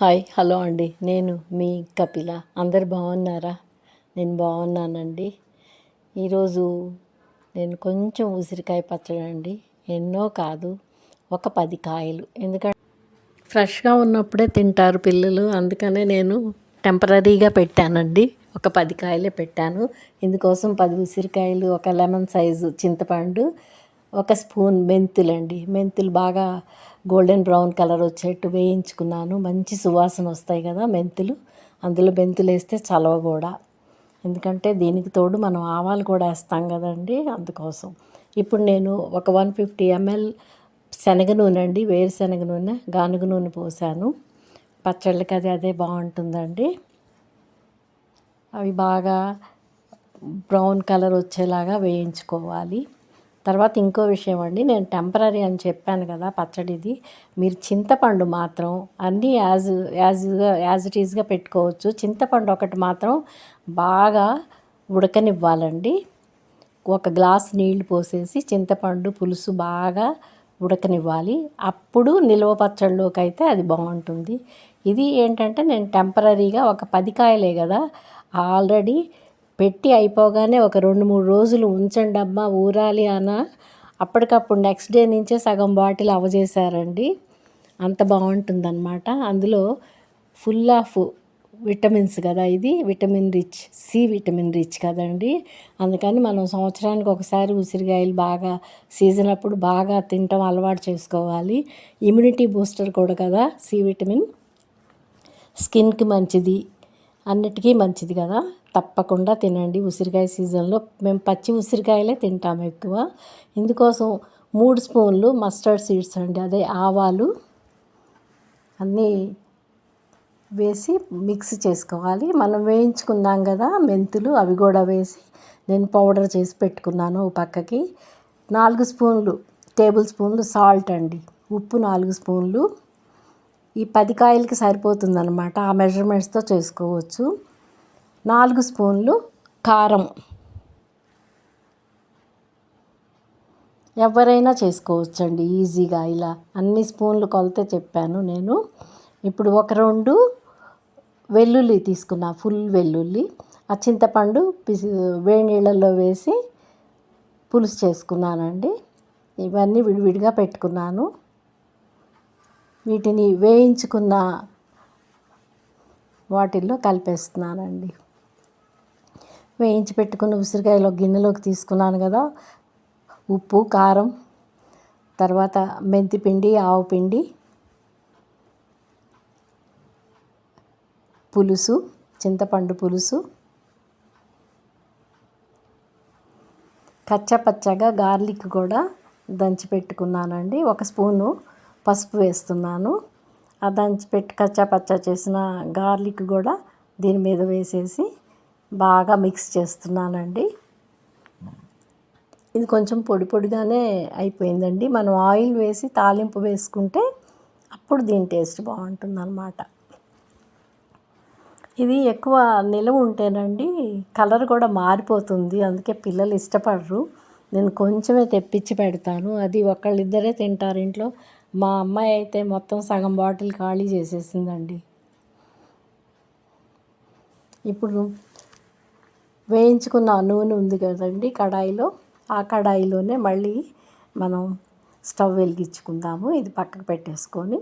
Hi hello అండి. నేను మీ కపిల. అందరు బాగున్నారా? నేను బాగున్నానండి. ఈరోజు నేను కొంచెం ఉసిరికాయ పచ్చడి అండి. ఎన్నో కాదు ఒక పది కాయలు. ఎందుకంటే ఫ్రెష్గా ఉన్నప్పుడే తింటారు పిల్లలు. అందుకనే నేను టెంపరీగా పెట్టానండి. ఒక పది కాయలే పెట్టాను. ఇందుకోసం పది ఉసిరికాయలు ఒక లెమన్ సైజు చింతపండు ఒక స్పూన్ మెంతులండి. మెంతులు బాగా గోల్డెన్ బ్రౌన్ కలర్ వచ్చేట్టు వేయించుకున్నాను. మంచి సువాసన వస్తాయి కదా మెంతులు. అందులో మెంతులు వేస్తే చలవ కూడా. ఎందుకంటే దీనికి తోడు మనం ఆవాలు కూడా వేస్తాం కదండి అందుకోసం. ఇప్పుడు నేను ఒక వన్ ఫిఫ్టీ ఎంఎల్ శనగ నూనె అండి వేరుశనగ నూనె గానుగ నూనె పోసాను. పచ్చళ్ళకి అది అదే బాగుంటుందండి. అవి బాగా బ్రౌన్ కలర్ వచ్చేలాగా వేయించుకోవాలి. తర్వాత ఇంకో విషయం అండి. నేను టెంపరీ అని చెప్పాను కదా పచ్చడిది. మీరు చింతపండు మాత్రం అన్నీ యాజ్ యాజ్గా యాజ్ ఇట్ ఈజ్గా పెట్టుకోవచ్చు. చింతపండు ఒకటి మాత్రం బాగా ఉడకనివ్వాలండి. ఒక గ్లాస్ నీళ్ళు పోసేసి చింతపండు పులుసు బాగా ఉడకనివ్వాలి. అప్పుడు నిల్వ పచ్చళ్ళలోకి అయితే అది బాగుంటుంది. ఇది ఏంటంటే నేను టెంపరీగా ఒక పది కాయలే కదా ఆల్రెడీ పెట్టి అయిపోగానే ఒక రెండు మూడు రోజులు ఉంచండి అమ్మా ఊరాలి అన్న అప్పటికప్పుడు నెక్స్ట్ డే నుంచే సగం బాటిల్ అవజేశారండి. అంత బాగుంటుందన్నమాట. అందులో ఫుల్ ఆఫ్ విటమిన్స్ కదా ఇది vitamin rich C vitamin rich కదండి. అందుకని మనం సంవత్సరానికి ఒకసారి ఉసిరికాయలు బాగా సీజన్ అప్పుడు బాగా తినటం అలవాటు చేసుకోవాలి. ఇమ్యూనిటీ బూస్టర్ కూడా కదా సి విటమిన్ స్కిన్కి మంచిది. అన్నిటికీ మంచిది కదా. తప్పకుండా తినండి. ఉసిరికాయ సీజన్లో మేము పచ్చి ఉసిరికాయలే తింటాము ఎక్కువ. ఇందుకోసం మూడు స్పూన్లు మస్టర్డ్ సీడ్స్ అండి. అదే ఆవాలు అన్నీ వేసి మిక్స్ చేసుకోవాలి. మనం వేయించుకున్నాం కదా మెంతులు అవి కూడా వేసి నేను పౌడర్ చేసి పెట్టుకున్నాను పక్కకి. నాలుగు స్పూన్లు టేబుల్ స్పూన్లు సాల్ట్ అండి. ఉప్పు నాలుగు స్పూన్లు. ఈ పది కాయలకి సరిపోతుందన్నమాట. ఆ మెజర్మెంట్స్తో చేసుకోవచ్చు. నాలుగు స్పూన్లు కారం. ఎవరైనా చేసుకోవచ్చండి ఈజీగా ఇలా అన్ని స్పూన్లు కొలితే చెప్పాను నేను. ఇప్పుడు ఒక రెండు వెల్లుల్లి తీసుకున్నా ఫుల్ వెల్లుల్లి. ఆ చింతపండు పిసి వేడి నీళ్ళల్లో వేసి పులుసు చేసుకున్నానండి. ఇవన్నీ విడివిడిగా పెట్టుకున్నాను. వీటిని వేయించుకున్న వాటిల్లో కలిపేస్తున్నానండి. వేయించి పెట్టుకున్న ఉసిరికాయలో గిన్నెలోకి తీసుకున్నాను కదా ఉప్పు కారం తర్వాత మెంతి పిండి ఆవు పిండి పులుసు చింతపండు పులుసు కచ్చపచ్చగా గార్లిక్ కూడా దంచి పెట్టుకున్నానండి. ఒక స్పూను పసుపు వేస్తున్నాను. దంచి పెట్టి కచ్చాపచ్చా చేసిన గార్లిక్ కూడా దీని మీద వేసేసి బాగా మిక్స్ చేస్తున్నానండి. ఇది కొంచెం పొడి పొడిగానే అయిపోయిందండి. మనం ఆయిల్ వేసి తాలింపు వేసుకుంటే అప్పుడు దీని టేస్ట్ బాగుంటుంది అన్నమాట ఇది ఎక్కువ నిలవ ఉంటేనండి కలర్ కూడా మారిపోతుంది. అందుకే పిల్లలు ఇష్టపడరు. నేను కొంచెమే తెప్పించి పెడతాను. అది ఒకళ్ళిద్దరే తింటారు ఇంట్లో. మా అమ్మాయి అయితే మొత్తం సగం బాటిల్ ఖాళీ చేసేసిందండి. ఇప్పుడు వేయించుకున్న నూనె ఉంది కదండి కడాయిలో ఆ కడాయిలోనే మళ్ళీ మనం స్టవ్ వెలిగించుకుందాము. ఇది పక్కకు పెట్టేసుకొని.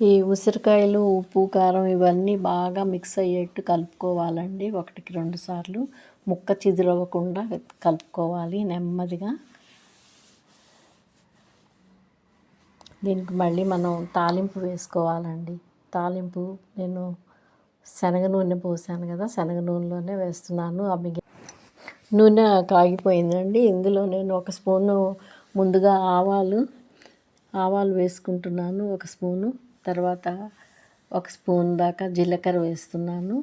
ఈ ఉసిరికాయలు ఉప్పు కారం ఇవన్నీ బాగా మిక్స్ అయ్యేట్టు కలుపుకోవాలండి. ఒకటికి రెండు సార్లు ముక్క చిదురవ్వకుండా కలుపుకోవాలి నెమ్మదిగా. దీనికి మళ్ళీ మనం తాలింపు వేసుకోవాలండి. తాలింపు నేను శనగ నూనె పోసాను కదా శనగ నూనెలోనే వేస్తున్నాను. ఆ మిగి నూనె కాగిపోయిందండి. ఇందులో నేను ఒక స్పూను ముందుగా ఆవాలు ఆవాలు వేసుకుంటున్నాను ఒక స్పూను. తర్వాత ఒక స్పూన్ దాకా జీలకర్ర వేస్తున్నాను.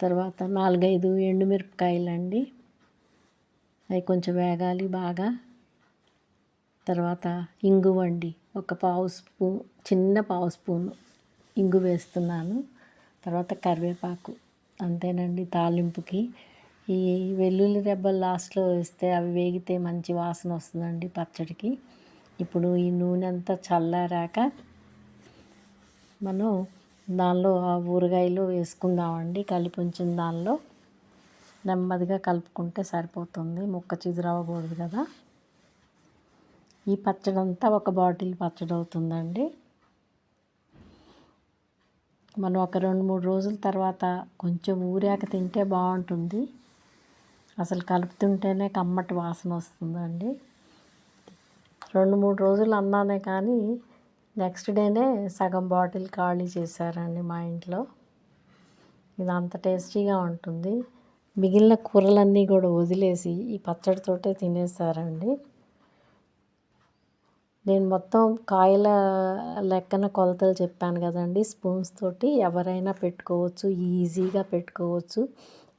తర్వాత నాలుగైదు ఎండుమిరపకాయలండి. అవి కొంచెం వేగాలి బాగా. తర్వాత ఇంగువ అండి ఒక పావు స్పూన్ చిన్న పావు స్పూన్ ఇంగు వేస్తున్నాను. తర్వాత కరివేపాకు అంతేనండి తాలింపుకి. ఈ వెల్లుల్లి రెబ్బలు లాస్ట్లో వేస్తే అవి వేగితే మంచి వాసన వస్తుందండి పచ్చడికి. ఇప్పుడు ఈ నూనె అంతా చల్లారాక మనం దానిలో ఆ ఊరగాయలు వేసుకుందామండి. కలిపి ఉంచిన దానిలో నెమ్మదిగా కలుపుకుంటే సరిపోతుంది. ముక్క చిదురవ్వకూడదు కదా. ఈ పచ్చడి అంతా ఒక బాటిల్ పచ్చడి అవుతుందండి మనం ఒక రెండు మూడు రోజుల తర్వాత కొంచెం ఊరాక తింటే బాగుంటుంది. అసలు కలుపుతుంటేనే కమ్మటి వాసన వస్తుందండి. రెండు మూడు రోజులు అన్నానే కానీ నెక్స్ట్ డేనే సగం బాటిల్ ఖాళీ చేశారండి మా ఇంట్లో. ఇది అంత టేస్టీగా ఉంటుంది. మిగిలిన కూరలన్నీ కూడా వదిలేసి ఈ పచ్చడితోటే తినేసారండి నేను మొత్తం కాయల లెక్కన కొలతలు చెప్పాను కదండి. స్పూన్స్ తోటి ఎవరైనా పెట్టుకోవచ్చు ఈజీగా పెట్టుకోవచ్చు.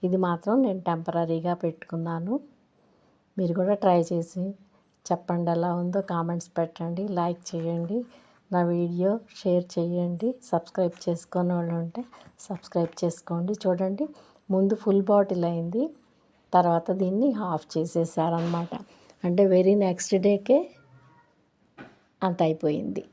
ఇది మాత్రం నేను టెంపరీగా పెట్టుకున్నాను. మీరు కూడా ట్రై చేసి చెప్పండి ఎలా ఉందో కామెంట్స్ పెట్టండి లైక్ చేయండి నా వీడియో షేర్ చేయండి సబ్స్క్రైబ్ చేసుకొని వాళ్ళు ఉంటే సబ్స్క్రైబ్ చేసుకోండి. చూడండి ముందు ఫుల్ బాటిల్ అయింది తర్వాత దీన్ని ఆఫ్ చేసేసారనమాట అంటే వెరీ నెక్స్ట్ డేకే అంత అయిపోయింది.